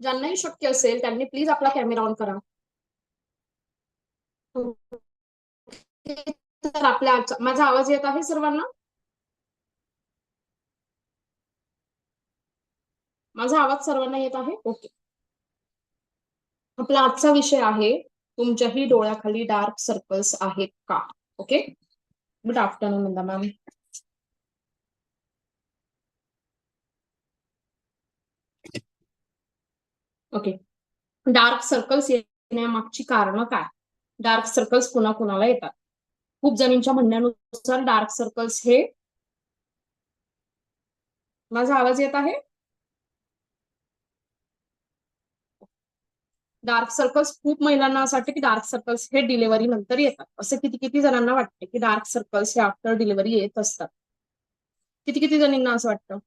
ज्यांनाही शक्य असेल त्यांनी प्लीज आपला कॅमेरा ऑन करा. तर आपल्या आजचा- माझा आवाज येत आहे सर्वांना? माझा आवाज सर्वांना येत आहे? ओके आपला आजचा विषय आहे तुमच्याही डोळ्याखाली डार्क सर्कल्स आहेत का? Okay good afternoon ma'am okay dark circles येण्यामागची कारणं काय? डार्क सर्कल्स कुणा कुणाला येतात? खूप जणींच्या म्हणण्यानुसार डार्क सर्कल्स हे माझा आवाज येत आहे? डार्क सर्कल्स खूप महिलांना असं वाटतं की डार्क सर्कल्स हे डिलिव्हरी नंतर येतात. असं किती किती जणांना वाटते की डार्क सर्कल्स हे आफ्टर डिलिव्हरी येत असतात? किती किती जणींना असं वाटतं?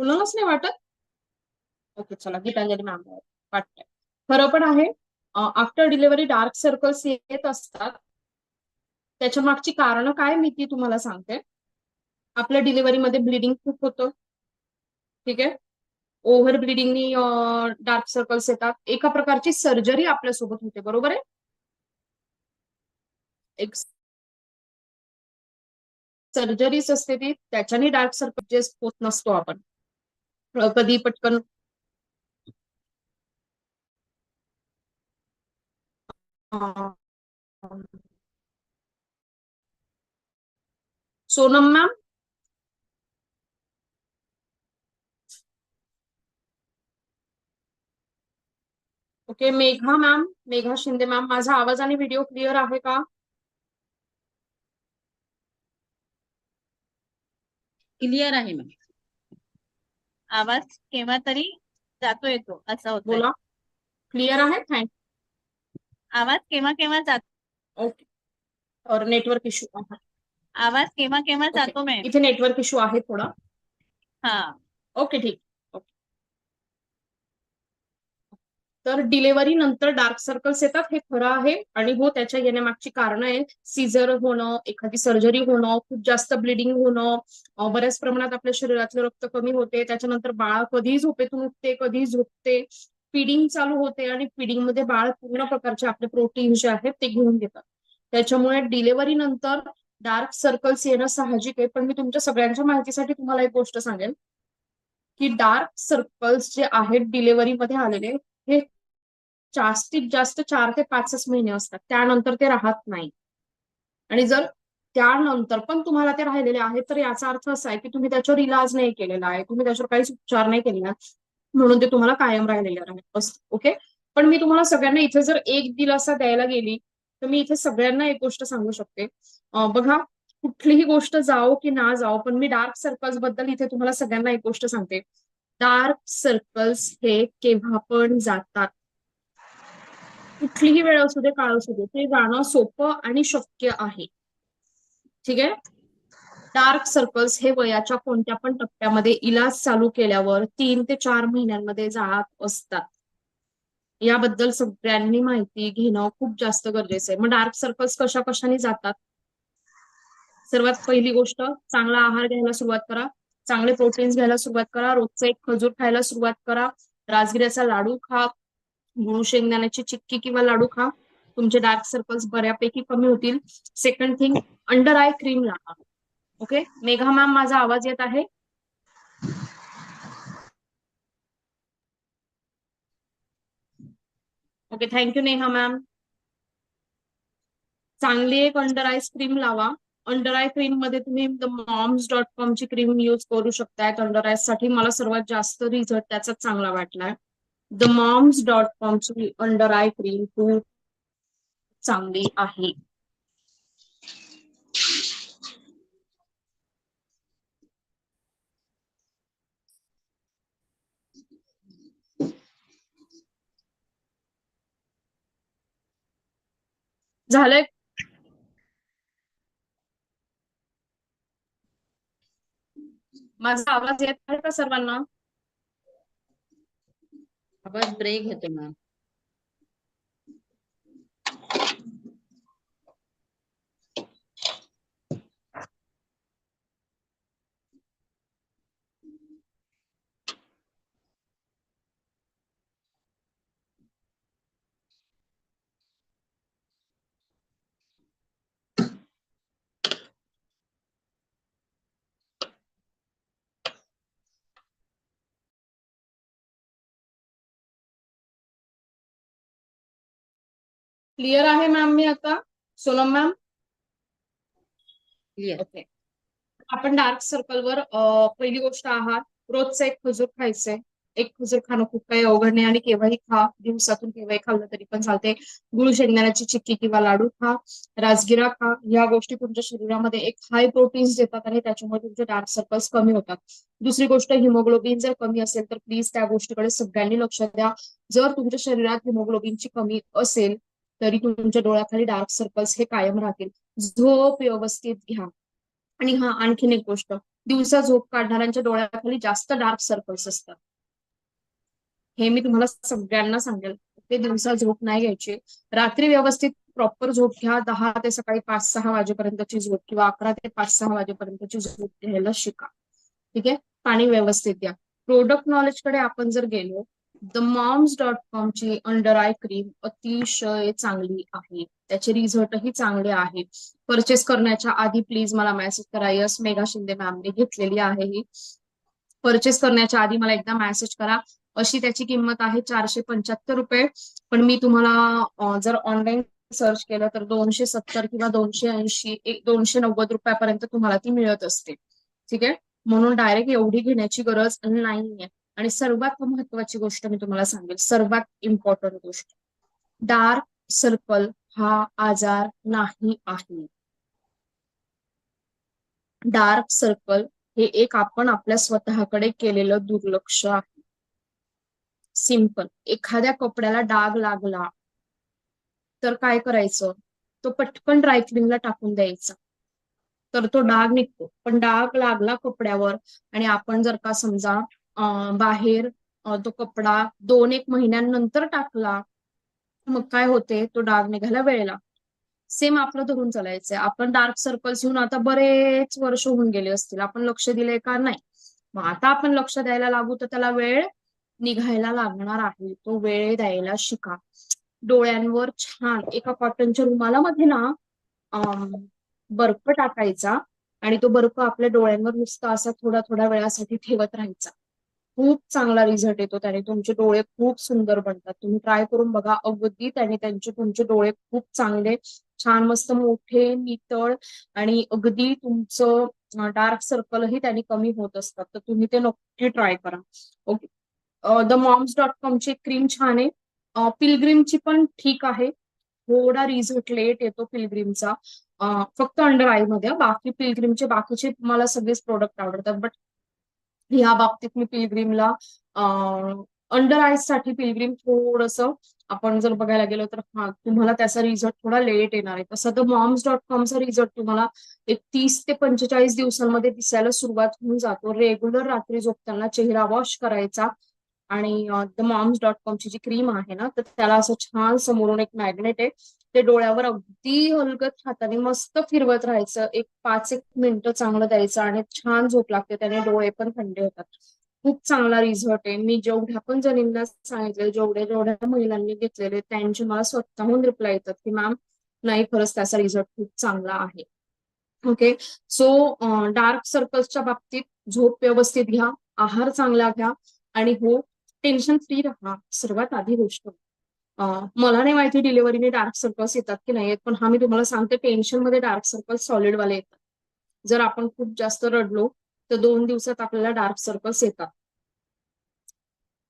कुणालाच नाही वाटत? ओके चला गीतांजली मॅम वाटतंय. खरं पण आहे आफ्टर डिलिव्हरी डार्क सर्कल्स येत असतात. त्याच्या मागची कारण काय मी ती तुम्हाला सांगते. आपल्या डिलिव्हरीमध्ये ब्लिडिंग खूप होतं. ठीक आहे? ओव्हर ब्लिडिंगनी डार्क सर्कल्स येतात. एका प्रकारची सर्जरी आपल्यासोबत होते बरोबर आहे? एक सर्जरीच असते ती त्याच्याने डार्क सर्कल होत नसतो आपण. कधी पटकन. Sonam ma'am? Okay Megha ma'am Megha Shinde ma'am माझा आवाज आणि व्हिडिओ क्लिअर आहे का? क्लिअर आहे मॅम. आवाज़ केव्हा तरी जातो येतो असा होतो बोला. क्लिअर आहे? थँक आवाज़ केव्हा केव्हा जातो? ओके और नेटवर्क इश्यू आवाज़ केव्हा केव्हा ओके. जातो मॅम इथे नेटवर्क इश्यू आहे थोडा. हाँ. ओके ठीक. तर डिलेव्हरी नंतर डार्क सर्कल्स येतात हे खरं आहे. आणि हो त्याच्या येण्यामागची कारण आहे सीझर होणं एखादी सर्जरी होणं खूप जास्त ब्लिडिंग होणं बऱ्याच प्रमाणात आपल्या शरीरातलं रक्त कमी होते. त्याच्यानंतर बाळ कधी झोपेतून उठते कधी झोपते. फिडिंग चालू होते आणि फिडिंगमध्ये बाळ पूर्ण प्रकारचे आपले प्रोटीन जे आहेत ते घेऊन घेतात. त्याच्यामुळे डिलेव्हरी नंतर डार्क सर्कल्स येणं साहजिक आहे. पण मी तुमच्या सगळ्यांच्या माहितीसाठी तुम्हाला एक गोष्ट सांगेन की डार्क सर्कल्स जे आहेत डिलेव्हरी मध्ये आलेले हे जास्तीत जास्त चार ते पाचच महिने असतात. त्यानंतर ते राहत नाही. आणि जर त्यानंतर पण तुम्हाला ते राहिलेले आहेत तर याचा अर्थ असा आहे की तुम्ही त्याच्यावर इलाज नाही केलेला आहे. तुम्ही त्याच्यावर काहीच उपचार नाही केलेला म्हणून ते तुम्हाला कायम राहिलेले बस ओके पण मी तुम्हाला सगळ्यांना इथे जर एक दिलासा द्यायला गेली तर मी इथे सगळ्यांना एक गोष्ट सांगू शकते. बघा कुठलीही गोष्ट जाओ की ना जाओ पण मी डार्क सर्कल्सबद्दल इथे तुम्हाला सगळ्यांना एक गोष्ट सांगते. डार्क सर्कल्स हे केव्हा पण जातात. कुठलीही वेळ असू दे काळ असू दे ते जाणं सोपं आणि शक्य आहे. ठीक आहे? डार्क सर्कल्स हे वयाच्या कोणत्या पण टप्प्यामध्ये इलाज चालू केल्यावर तीन ते चार महिन्यांमध्ये जात असतात. याबद्दल सगळ्यांनी माहिती घेणं खूप जास्त गरजेचं आहे. मग डार्क सर्कल्स कशा कशाने जातात? सर्वात पहिली गोष्ट चांगला आहार घ्यायला सुरुवात करा. चांगले प्रोटीन्स घ्यायला सुरुवात करा. रोजचा एक खजूर खायला सुरुवात करा. राजगिऱ्याचा लाडू खा. गुळू शेंगदाण्याची चिक्की किंवा लाडू खा. तुमचे डार्क सर्कल्स बऱ्यापैकी कमी होतील. Second thing under eye cream लावा. ओके मेघा मॅम माझा आवाज येत आहे? ओके थँक्यू नेहा मॅम चांगली एक अंडर आईस्क्रीम लावा. अंडर आय क्रीममध्ये तुम्ही द मॉम्स डॉट कॉम ची क्रीम यूज करू शकताय. अंडर आयसाठी मला सर्वात जास्त रिझल्ट त्याचा चांगला वाटलाय. द मॉम्स डॉट कॉम ची अंडर आय क्रीम खूप चांगली आहे. झालंय? माझा आवाज येत आहे का सर्वांना? आवाज ब्रेक येतो मॅम क्लिअर आहे मॅम मी आता? सोनम मॅम क्लिअर ओके आपण डार्क सर्कलवर पहिली गोष्ट आहात. रोजचं एक खजूर खायचंय. एक खजूर खाणं खूप काही अवघड नाही आणि केव्हाही खा. दिवसातून केव्हाही खाल्लं तरी पण चालते गुळ शेंगदाण्याची चिक्की किंवा लाडू खा. राजगिरा खा. या गोष्टी तुमच्या शरीरामध्ये एक हाय प्रोटीन्स देतात आणि त्याच्यामुळे तुमचे डार्क सर्कल्स कमी होतात. दुसरी गोष्ट हिमोग्लोबिन जर कमी असेल तर प्लीज त्या गोष्टीकडे सगळ्यांनी लक्ष द्या. जर तुमच्या शरीरात हिमोग्लोबिनची कमी असेल तरी तुमच्या डोळ्याखाली डार्क सर्कल्स हे कायम राहतील. झोप व्यवस्थित घ्या. आणि हा आणखीन एक गोष्ट दिवसा झोप काढणाऱ्यांच्या डोळ्याखाली जास्त डार्क सर्कल्स असतात. हे मी तुम्हाला सगळ्यांना सांगेल. ते दिवसा झोप नाही घ्यायची. रात्री व्यवस्थित प्रॉपर झोप घ्या. दहा ते सकाळी पाच सहा वाजेपर्यंतची झोप किंवा अकरा ते पाच सहा वाजेपर्यंतची झोप घ्यायला शिका. ठीक आहे? पाणी व्यवस्थित द्या. प्रोडक्ट नॉलेजकडे आपण जर गेलो द मॉम्स डॉट कॉम ची अंडर आय क्रीम अतिशय चांगली आहे. त्याचे रिझल्टही चांगले आहे. परचेस करण्याच्या आधी प्लीज मला मेसेज करा. यस मेघा शिंदे मॅमने घेतलेली आहे ही. परचेस करण्याच्या आधी मला एकदा मेसेज करा. अशी त्याची किंमत आहे चारशे पंच्याहत्तर रुपये. पण मी तुम्हाला जर ऑनलाईन सर्च केलं तर दोनशे सत्तर किंवा दोनशे ऐंशी दोनशे नव्वद रुपयापर्यंत तुम्हाला ती मिळत असते. ठीक आहे? म्हणून डायरेक्ट एवढी घेण्याची गरज नाहीये. आणि सर्वात महत्वाची गोष्ट मी तुम्हाला सांगेल सर्वात इम्पॉर्टंट गोष्ट. डार्क सर्कल हा आजार नाही आहे. डार्क सर्कल हे एक आपण आपल्या स्वतःकडे केलेलं दुर्लक्ष आहे. सिंपल एखाद्या कपड्याला डाग लागला तर काय करायचं? तो पटकन ड्रायक्लिनला टाकून द्यायचा. तर तो डाग निघतो. पण डाग लागला कपड्यावर आणि आपण जर का समजा बाहेर तो कपडा दोन एक महिन्यांनंतर टाकला मग काय होते तो डाग निघायला वेळेला. सेम आपलं धरून चालायचंय आपण डार्क सर्कल्स येऊन आता बरेच वर्ष होऊन गेले असतील. आपण लक्ष दिले का? नाही. मग आता आपण लक्ष द्यायला लागू तर त्याला वेळ निघायला लागणार आहे. तो वेळ द्यायला शिका. डोळ्यांवर छान एका कॉटनच्या रुमाला मध्ये ना बर्फ टाकायचा आणि तो बर्फ आपल्या डोळ्यांवर नुसता असा थोडा थोड्या वेळासाठी ठेवत राहायचा. खूप चांगला रिझल्ट येतो. त्याने तुमचे डोळे खूप सुंदर बनतात. तुम्ही ट्राय करून बघा अगदी त्याने त्यांचे तुमचे डोळे खूप चांगले छान मस्त मोठे नितळ आणि अगदी तुमचं डार्क सर्कलही त्यांनी कमी होत असतात. तर तुम्ही ते नक्की ट्राय करा. ओके द मॉम्स डॉट कॉमची क्रीम छान आहे. पिलग्रीमची पण ठीक आहे. थोडा रिझल्ट लेट येतो पिलग्रीमचा फक्त अंडर आयमध्ये. बाकी पिलग्रीमचे बाकीचे मला सगळेच प्रोडक्ट आवडतात. बट ह्या बाबतीत मी पिलग्रीमला अंडर आईजसाठी पिलग्रीम थोडस आपण जर बघायला गेलो तर हा तुम्हाला त्याचा रिझल्ट थोडा लेट येणार आहे. तसं तर मॉम्स डॉट कॉमचा रिझल्ट तुम्हाला एक तीस ते पंचेचाळीस दिवसांमध्ये दिसायला सुरुवात होऊन जातो. रेग्युलर रात्री झोपताना चेहरा वॉश करायचा. आणि द मॉम्स डॉट कॉमची जी क्रीम आहे ना तर त्याला असं छान समोरून एक मॅग्नेट आहे. ते डोळ्यावर अगदी हलगत हाताने मस्त फिरवत राहायचं. एक पाच एक मिनिटं चांगलं द्यायचं आणि छान झोप लागते. त्याने डोळे पण थंडे होतात. खूप चांगला रिझल्ट आहे. मी जेवढ्या पण जणींना सांगितले जेवढ्या जेवढ्या महिलांनी घेतलेले त्यांचे मला स्वतःहून रिप्लाय येतात की मॅम नाही खरंच त्याचा रिझल्ट खूप चांगला आहे. ओके? सो डार्क सर्कल्सच्या बाबतीत झोप व्यवस्थित घ्या आहार चांगला घ्या आणि हो टेन्शन फ्री राहा सर्वात आधी गोष्ट. मला नाही माहिती डिलिव्हरीने डार्क सर्कल्स येतात की नाही पण हा मी तुम्हाला सांगते टेन्शनमध्ये डार्क सर्कल्स सॉलिडवाले येतात. जर आपण खूप जास्त रडलो तर दोन दिवसात आपल्याला डार्क सर्कल्स येतात.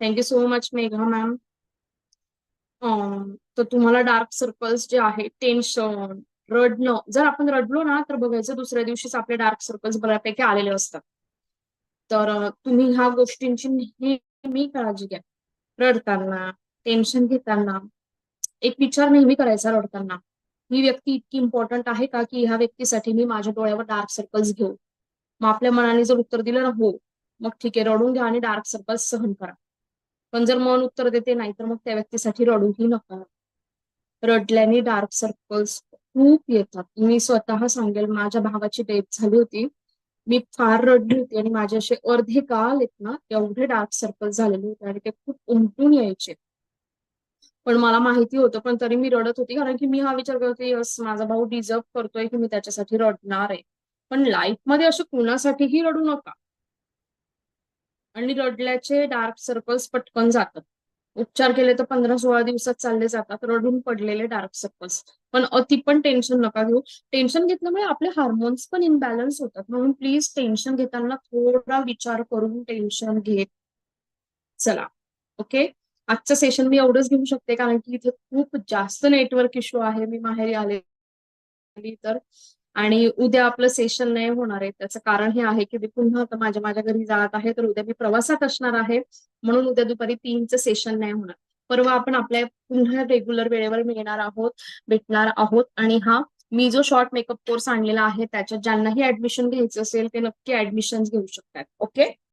Thank you so much Megha ma'am तर तुम्हाला डार्क सर्कल्स जे आहे टेन्शन रडणं जर आपण रडलो ना तर बघायचं दुसऱ्या दिवशीच आपले डार्क सर्कल्स बऱ्यापैकी आलेले असतात. तर तुम्ही ह्या गोष्टींची मी काळजी घ्या. रडताना टेन्शन घेताना एक विचार नेहमी करायचा रडताना. ही व्यक्ती इतकी इम्पॉर्टंट आहे का की ह्या व्यक्तीसाठी मी माझ्या डोळ्यावर डार्क सर्कल्स घेऊ? मग आपल्या मनाने जर उत्तर दिलं ना हो मग ठीक आहे रडून घ्या आणि डार्क सर्कल्स सहन करा. पण जर मन उत्तर देते नाही तर मग त्या व्यक्तीसाठी रडूही नका. रडल्याने डार्क सर्कल्स खूप येतात. मी स्वतः सांगेल माझ्या भावाची डेथ झाली होती. मी फार रडली होती आणि माझे असे अर्धे गाल आहेत ना एवढे डार्क सर्कल झालेले होते आणि ते खूप उमटून यायचे. पण मला माहिती होतं पण तरी मी रडत होती कारण की मी हा विचार करत यस माझा भाऊ डिझर्व करतोय की मी त्याच्यासाठी रडणार आहे. पण लाईफमध्ये असं कुणासाठीही रडू नका. आणि रडल्याचे डार्क सर्कल्स पटकन जातात. उपचार केले तर पंधरा सोळा दिवसात चालले जातात. रडून पडलेले डार्क सर्कल्स पण अति पण टेन्शन नका घेऊ. टेन्शन घेतल्यामुळे आपले हार्मोन्स पण इनबॅलन्स होतात. म्हणून प्लीज टेन्शन घेताना थोडा विचार करून टेन्शन घेत चला. ओके आजचं सेशन मी एवढंच घेऊ शकते. कारण की इथे खूप जास्त नेटवर्क इश्यू आहे. मी माहेरी आले तर. आणि उद्या आपलं सेशन नाही होणार आहे. त्याचं कारण हे आहे की मी पुन्हा आता माझ्या माझ्या घरी जात आहे तर उद्या मी प्रवासात असणार आहे. म्हणून उद्या दुपारी तीनचं सेशन नाही होणार. परवा आपण आपल्या पुन्हा रेग्युलर वेळेवर मिळणार आहोत भेटणार आहोत. आणि हा मी जो शॉर्ट मेकअप कोर्स आणलेला आहे त्याच्यात ज्यांनाही ऍडमिशन घ्यायचं असेल ते नक्की ऍडमिशन घेऊ शकतात. ओके